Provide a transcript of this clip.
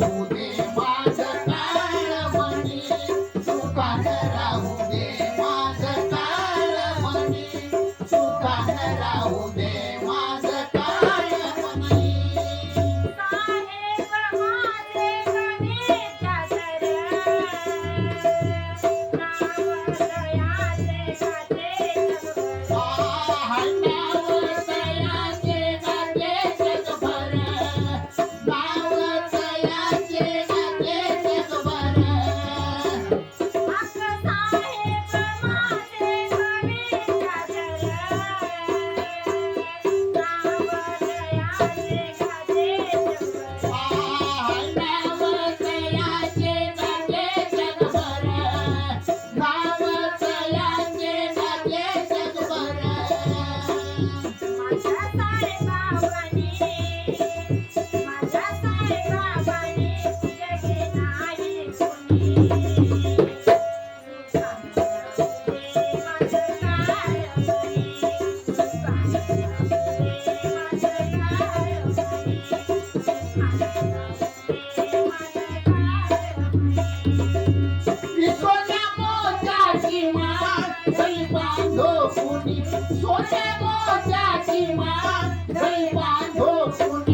Raúl. চাচিমা জয় বাঁধো শুনি সোজা গো চাচিমা জয় বাঁধো শুনি